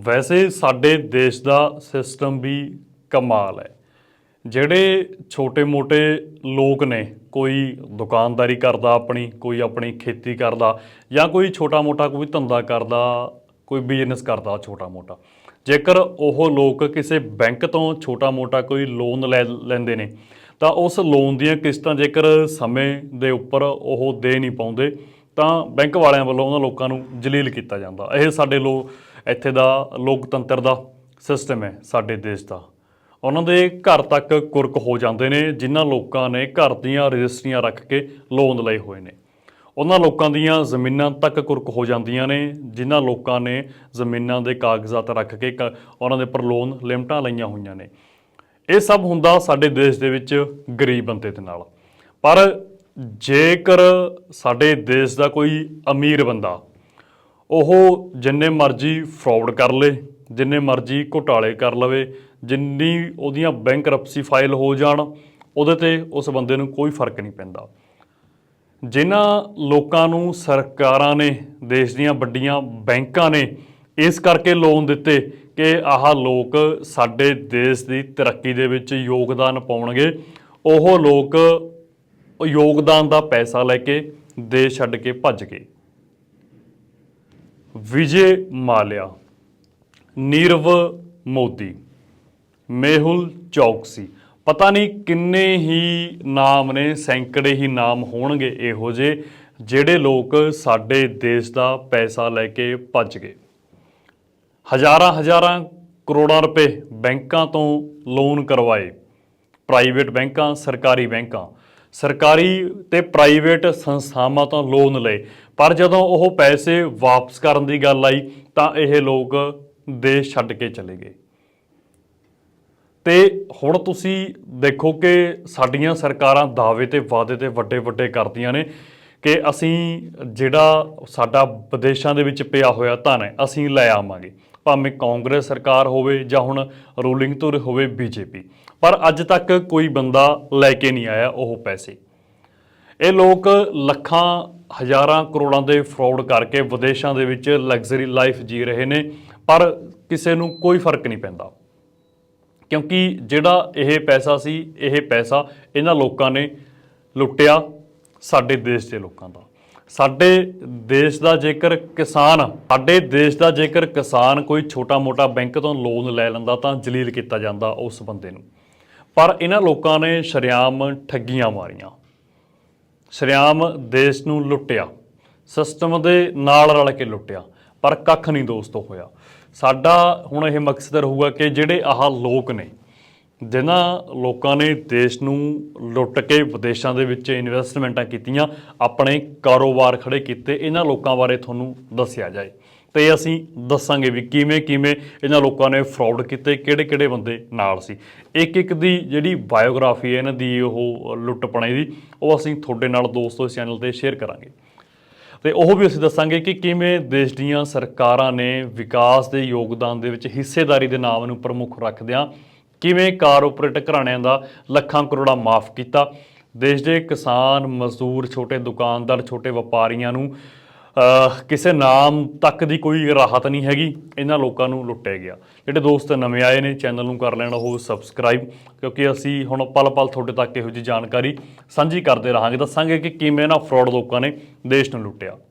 ਵੈਸੇ ਸਾਡੇ ਦੇਸ਼ ਦਾ ਸਿਸਟਮ ਵੀ ਕਮਾਲ ਹੈ। ਜਿਹੜੇ ਛੋਟੇ-ਮੋਟੇ ਲੋਕ ਨੇ, ਕੋਈ ਦੁਕਾਨਦਾਰੀ ਕਰਦਾ ਆਪਣੀ, ਕੋਈ ਆਪਣੀ ਖੇਤੀ ਕਰਦਾ ਜਾਂ ਕੋਈ ਛੋਟਾ-ਮੋਟਾ ਕੋਈ ਧੰਦਾ ਕਰਦਾ, ਕੋਈ ਬਿਜ਼ਨਸ ਕਰਦਾ ਛੋਟਾ-ਮੋਟਾ। ਜੇਕਰ ਉਹ ਲੋਕ ਕਿਸੇ ਬੈਂਕ ਤੋਂ ਛੋਟਾ-ਮੋਟਾ ਕੋਈ ਲੋਨ ਲੈ ਲੈਂਦੇ ਨੇ, ਤਾਂ ਉਸ ਲੋਨ ਦੀਆਂ ਕਿਸ਼ਤਾਂ ਜੇਕਰ ਸਮੇਂ ਦੇ ਉੱਪਰ ਉਹ ਦੇ ਨਹੀਂ ਪਾਉਂਦੇ, ਤਾਂ ਬੈਂਕ ਵਾਲਿਆਂ ਵੱਲੋਂ ਉਹਨਾਂ ਲੋਕਾਂ ਨੂੰ ਜਲੀਲ ਕੀਤਾ ਜਾਂਦਾ। ਇਹ ਸਾਡੇ ਲੋਕ ਇੱਥੇ ਦਾ ਲੋਕਤੰਤਰ ਦਾ ਸਿਸਟਮ ਹੈ ਸਾਡੇ ਦੇਸ਼ ਦਾ। ਉਹਨਾਂ ਦੇ ਘਰ ਤੱਕ ਕੁਰਕ ਹੋ ਜਾਂਦੇ ਨੇ, ਜਿਨ੍ਹਾਂ ਲੋਕਾਂ ਨੇ ਘਰ ਦੀਆਂ ਰਜਿਸਟਰੀਆਂ ਰੱਖ ਕੇ ਲੋਨ ਲਏ ਹੋਏ ਨੇ। ਉਹਨਾਂ ਲੋਕਾਂ ਦੀਆਂ ਜ਼ਮੀਨਾਂ ਤੱਕ ਕੁਰਕ ਹੋ ਜਾਂਦੀਆਂ ਨੇ, ਜਿਨ੍ਹਾਂ ਲੋਕਾਂ ਨੇ ਜ਼ਮੀਨਾਂ ਦੇ ਕਾਗਜ਼ਾਤ ਰੱਖ ਕੇ ਕ- ਉਹਨਾਂ ਦੇ ਉੱਪਰ ਲੋਨ ਲਿਮਟਾਂ ਲਈਆਂ ਹੋਈਆਂ ਨੇ। ਇਹ ਸਭ ਹੁੰਦਾ ਸਾਡੇ ਦੇਸ਼ ਦੇ ਵਿੱਚ ਗਰੀਬ ਬੰਦੇ ਦੇ ਨਾਲ। ਪਰ ਜੇਕਰ ਸਾਡੇ ਦੇਸ਼ ਦਾ ਕੋਈ ਅਮੀਰ ਬੰਦਾ ਉਹ ਜਿੰਨੇ ਮਰਜ਼ੀ ਫਰਾਡ ਕਰ ਲੇ, ਜਿੰਨੇ ਮਰਜ਼ੀ ਘੁਟਾਲੇ ਕਰ ਲਵੇ, ਜਿੰਨੀ ਉਹਦੀਆਂ ਬੈਂਕਰਪਸੀ ਫਾਈਲ ਹੋ ਜਾਣ, ਉਹਦੇ ਤੇ ਉਸ ਬੰਦੇ ਨੂੰ ਕੋਈ ਫ਼ਰਕ ਨਹੀਂ ਪੈਂਦਾ। ਜਿਨ੍ਹਾਂ ਲੋਕਾਂ ਨੂੰ ਸਰਕਾਰਾਂ ਨੇ, ਦੇਸ਼ ਦੀਆਂ ਵੱਡੀਆਂ ਬੈਂਕਾਂ ਨੇ ਇਸ ਕਰਕੇ ਲੋਨ ਦਿੱਤੇ ਕਿ ਆਹ ਲੋਕ ਸਾਡੇ ਦੇਸ਼ ਦੀ ਤਰੱਕੀ ਦੇ ਵਿੱਚ ਯੋਗਦਾਨ ਪਾਉਣਗੇ। ਉਹ ਲੋਕ ਯੋਗਦਾਨ ਦਾ ਪੈਸਾ ਲੈ ਕੇ ਦੇਸ਼ ਛੱਡ ਕੇ ਭੱਜ ਗਏ। ਵਿਜੇ ਮਾਲਿਆ, ਨੀਰਵ ਮੋਦੀ, ਮੇਹੁਲ ਚੌਕਸੀ। ਪਤਾ ਨਹੀਂ ਕਿੰਨੇ ਹੀ ਨਾਮ ਨੇ, ਸੈਂਕੜੇ ਹੀ ਨਾਮ ਹੋਣਗੇ ਇਹੋ ਜਿਹੇ, ਜਿਹੜੇ ਲੋਕ ਸਾਡੇ ਦੇਸ਼ ਦਾ ਪੈਸਾ ਲੈ ਕੇ ਭੱਜ ਗਏ। ਹਜ਼ਾਰਾਂ ਹਜ਼ਾਰਾਂ ਕਰੋੜਾਂ ਰੁਪਏ ਬੈਂਕਾਂ ਤੋਂ ਲੋਨ ਕਰਵਾਏ। ਪ੍ਰਾਈਵੇਟ ਬੈਂਕਾਂ, ਸਰਕਾਰੀ ਬੈਂਕਾਂ। ਸਰਕਾਰੀ ਤੇ ਪ੍ਰਾਈਵੇਟ ਸੰਸਥਾਵਾਂ ਤੋਂ ਲੋਨ ਲਏ। ਪਰ ਜਦੋਂ ਉਹ ਪੈਸੇ ਵਾਪਸ ਕਰਨ ਦੀ ਗੱਲ ਆਈ ਤਾਂ ਇਹ ਲੋਕ ਦੇਸ਼ ਛੱਡ ਕੇ ਚਲੇ ਗਏ। ਤੇ ਹੁਣ ਤੁਸੀਂ ਦੇਖੋ ਕਿ ਸਾਡੀਆਂ ਸਰਕਾਰਾਂ ਦਾਅਵੇ ਤੇ ਵਾਅਦੇ ਤੇ ਵੱਡੇ ਵੱਡੇ ਕਰਦੀਆਂ ਨੇ ਕਿ ਅਸੀਂ ਜਿਹੜਾ ਸਾਡਾ ਵਿਦੇਸ਼ਾਂ ਦੇ ਵਿੱਚ ਪਿਆ ਹੋਇਆ ਧਨ ਹੈ, ਅਸੀਂ ਲੈ ਆਵਾਂਗੇ। ਭਾਵੇਂ ਕਾਂਗਰਸ ਸਰਕਾਰ ਹੋਵੇ ਜਾਂ ਹੁਣ ਰੂਲਿੰਗ ਧੁਰ ਹੋਵੇ ਬੀਜੇਪੀ। ਪਰ ਅੱਜ ਤੱਕ ਕੋਈ ਬੰਦਾ ਲੈ ਕੇ ਨਹੀਂ ਆਇਆ ਉਹ ਪੈਸੇ। ਇਹ ਲੋਕ ਲੱਖਾਂ, ਹਜ਼ਾਰਾਂ ਕਰੋੜਾਂ ਦੇ ਫਰਾਡ ਕਰਕੇ ਵਿਦੇਸ਼ਾਂ ਦੇ ਵਿੱਚ ਲਗਜ਼ਰੀ ਲਾਈਫ ਜੀ ਰਹੇ ਨੇ, ਪਰ ਕਿਸੇ ਨੂੰ ਕੋਈ ਫ਼ਰਕ ਨਹੀਂ ਪੈਂਦਾ। ਕਿਉਂਕਿ ਜਿਹੜਾ ਇਹ ਪੈਸਾ ਸੀ, ਇਹ ਪੈਸਾ ਇਹਨਾਂ ਲੋਕਾਂ ਨੇ ਲੁੱਟਿਆ ਸਾਡੇ ਦੇਸ਼ ਦੇ ਲੋਕਾਂ ਦਾ। ਸਾਡੇ ਦੇਸ਼ ਦਾ ਜੇਕਰ ਕਿਸਾਨ, ਸਾਡੇ ਦੇਸ਼ ਦਾ ਜੇਕਰ ਕਿਸਾਨ ਕੋਈ ਛੋਟਾ-ਮੋਟਾ ਬੈਂਕ ਤੋਂ ਲੋਨ ਲੈ ਲੈਂਦਾ ਤਾਂ ਜਲੀਲ ਕੀਤਾ ਜਾਂਦਾ ਉਸ ਬੰਦੇ ਨੂੰ। ਪਰ ਇਹਨਾਂ ਲੋਕਾਂ ਨੇ ਸ਼ਰੇਆਮ ਠੱਗੀਆਂ ਮਾਰੀਆਂ। ਸ਼ਰੇਆਮ ਦੇਸ਼ ਨੂੰ ਲੁੱਟਿਆ। ਸਿਸਟਮ ਦੇ ਨਾਲ ਰਲ ਕੇ ਲੁੱਟਿਆ। ਪਰ ਕੱਖ ਨਹੀਂ ਦੋਸਤੋ ਹੋਇਆ। ਸਾਡਾ ਹੁਣ ਇਹ ਮਕਸਦ ਰਹੂਗਾ ਕਿ ਜਿਹੜੇ ਆਹ ਲੋਕ ਨੇ, ਜਿਨ੍ਹਾਂ ਲੋਕਾਂ ਨੇ ਦੇਸ਼ ਨੂੰ ਲੁੱਟ ਕੇ ਵਿਦੇਸ਼ਾਂ ਦੇ ਵਿੱਚ ਇਨਵੈਸਟਮੈਂਟਾਂ ਕੀਤੀਆਂ, ਆਪਣੇ ਕਾਰੋਬਾਰ ਖੜੇ ਕੀਤੇ, ਇਹਨਾਂ ਲੋਕਾਂ ਬਾਰੇ ਤੁਹਾਨੂੰ ਦੱਸਿਆ ਜਾਏ। ਤੇ ਅਸੀਂ ਦੱਸਾਂਗੇ ਵੀ ਕਿਵੇਂ ਕਿਵੇਂ ਇਹਨਾਂ ਲੋਕਾਂ ਨੇ ਫਰਾਡ ਕੀਤੇ, ਕਿਹੜੇ ਕਿਹੜੇ ਬੰਦੇ ਨਾਲ ਸੀ। ਇੱਕ ਇੱਕ ਦੀ ਜਿਹੜੀ ਬਾਇਓਗ੍ਰਾਫੀ ਹੈ ਇਹਨਾਂ ਦੀ, ਉਹ ਲੁੱਟਪਣੇ ਦੀ, ਉਹ ਅਸੀਂ ਤੁਹਾਡੇ ਨਾਲ ਦੋਸਤੋ ਇਸ ਚੈਨਲ ਤੇ ਸ਼ੇਅਰ ਕਰਾਂਗੇ। ਤੇ ਉਹ ਵੀ ਅਸੀਂ ਦੱਸਾਂਗੇ ਕਿ ਕਿਵੇਂ ਦੇਸ਼ ਦੀਆਂ ਸਰਕਾਰਾਂ ਨੇ ਵਿਕਾਸ ਦੇ ਯੋਗਦਾਨ ਦੇ ਵਿੱਚ ਹਿੱਸੇਦਾਰੀ ਦੇ ਨਾਮ ਨੂੰ ਪ੍ਰਮੁੱਖ ਰੱਖਦਿਆਂ ਕਿਵੇਂ ਕਾਰਪੋਰੇਟ ਘਰਾਣਿਆਂ ਦਾ ਲੱਖਾਂ ਕਰੋੜਾਂ ਮਾਫ ਕੀਤਾ। ਦੇਸ਼ ਦੇ ਕਿਸਾਨ ਮਜ਼ਦੂਰ, ਛੋਟੇ ਦੁਕਾਨਦਾਰ, ਛੋਟੇ ਵਪਾਰੀਆਂ ਨੂੰ ਕਿਸੇ ਨਾਮ ਤੱਕ ਦੀ ਕੋਈ ਰਾਹਤ ਨਹੀਂ ਹੈਗੀ। ਇਹਨਾਂ ਲੋਕਾਂ ਨੂੰ ਲੁੱਟਿਆ ਗਿਆ। ਜਿਹੜੇ ਦੋਸਤ ਨਵੇਂ ਆਏ ਨੇ, ਚੈਨਲ ਨੂੰ ਕਰ ਲੈਣ, ਉਹ ਸਬਸਕ੍ਰਾਈਬ ਕਿਉਂਕਿ ਅਸੀਂ ਹੁਣ ਪਲ ਪਲ ਤੁਹਾਡੇ ਤੱਕ ਇਹੋ ਜਿਹੀ ਜਾਣਕਾਰੀ ਸਾਂਝੀ ਕਰਦੇ ਰਹਾਂਗੇ। ਦੱਸਾਂਗੇ ਕਿ ਕਿਵੇਂ ਇਹਨਾਂ ਫਰਾਡ ਲੋਕਾਂ ਨੇ ਦੇਸ਼ ਨੂੰ ਲੁੱਟਿਆ।